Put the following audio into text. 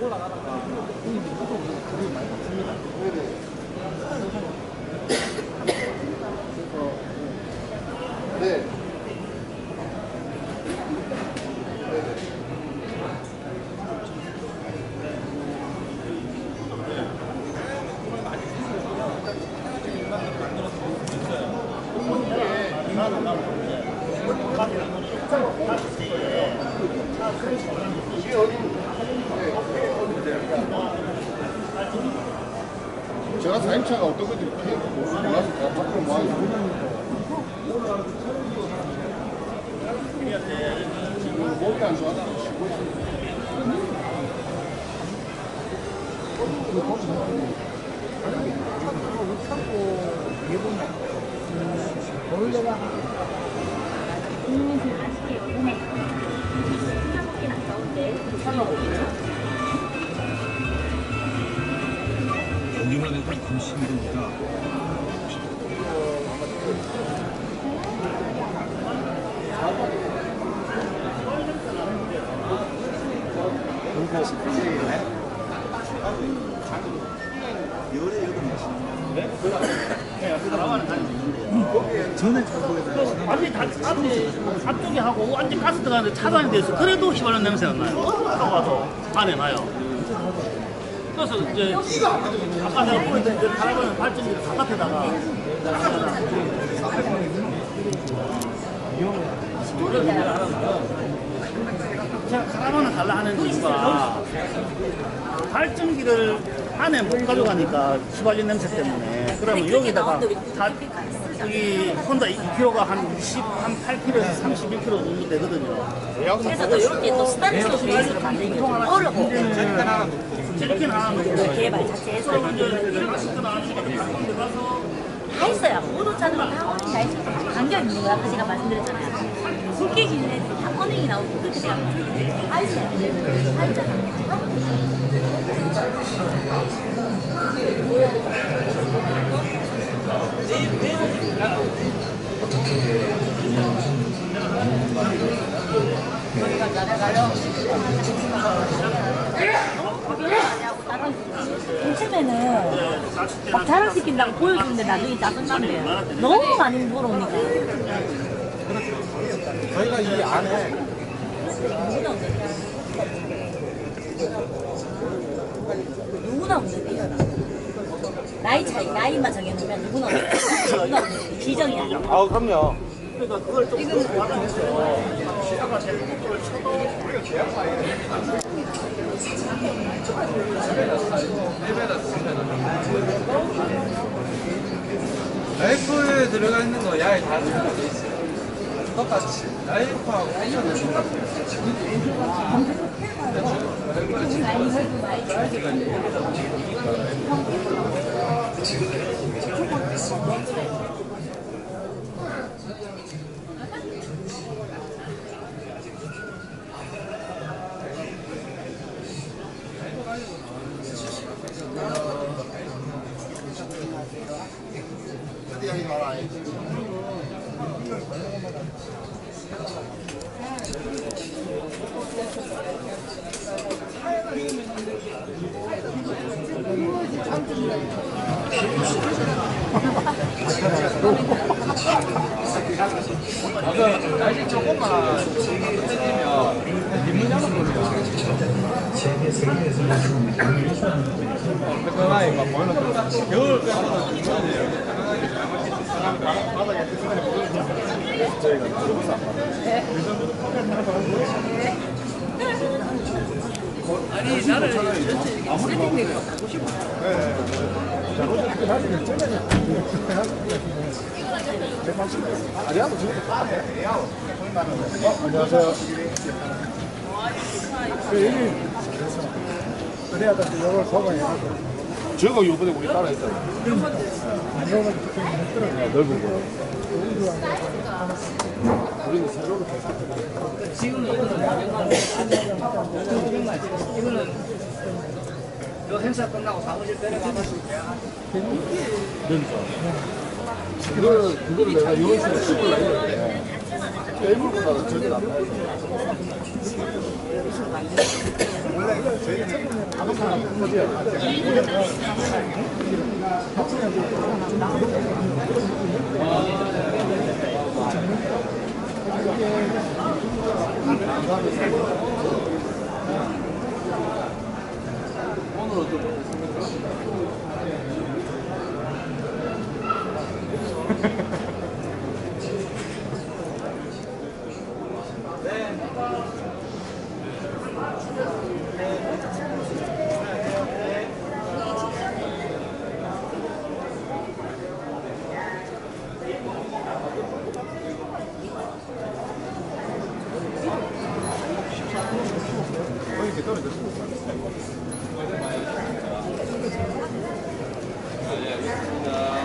올라가다가 많이 받습니다. 네. 제가 4인차가 어떤 건지 몰라서 제가 밖으로 모아서 지금 목이 안 좋아서 쉬고 있습니다. 국민들 맛있게 요즘에 찾아먹긴 아까 해도 참 힘듭니다. 완전히 다, 앞에, 앞쪽에 하고 완전 가스 들어가는데 차단이 돼서 그래도 휘발유 냄새가 나요. 들어가서 안에 나요. 그래서 이제 아까 내가 보는데 이제 달아가는 발전기를 바깥에다가 제가 카라반을 달라 하는 이유가 발전기를 안에 못 가져가니까 휘발유 냄새 때문에. 그러면 여기다가 다 여기 혼다 2kg가 한 20, 한 8kg에서 31kg 정도 되거든요. 그래서 또 이렇게 또 스타일리스트 베이스로 만드는 게 좀 어렵고. 이렇게 나가는 그 거고. 개발 자체에서. 그러면 이제 이렇게 시켜 나가니까 가까운데 가서. 다 있어요. 거다 허닝 다 있어요. 간격 있는 거 아까 제가 말씀드렸잖아요. 굵게 기는 애들이 다 허닝이 나오고 그렇게 제가 말씀드렸어요. 다 있 어요. 다 있잖아요. 요즘에는 막 자랑시킨다고 보여주는데 나중에 짜증난대요. 너무 많이 물어오니까. 저희가 이 안에 누구나. 누구나 운전해요. 나이 차이, 나이만 정해놓으면 누구나. 누구나 아니야. 아 그럼요. 그러니까 그걸 좀 받아내서 아까 제 속도를 쳐도 라이프에 들어가 있는 거 야에 다 들어가 있어요. 똑같이 라이프하고 옵션을 똑같아요. 아~ Thank you. 날씨 조금만 해지면 뒷문양은 보니까 그나이 막 보이는 거 겨울 빼고는 뒷문이에요 안녕하세요. 그 여기 그래야 돼. 이걸 소개해가지고 저거 요번에 우리 따라 했잖아요. 이거 가좀 힘들어요. 넓은 거. 우리는 새로운 요 행사 끝나고 사무실 데려가서 그거를, 그거를 내가 식으로 씹으려 했는데, 깨물보다는 전혀 안 나요. 원래 저희 처음에 오늘 어좀 어땠 습니까? Yeah, yeah, we can, uh...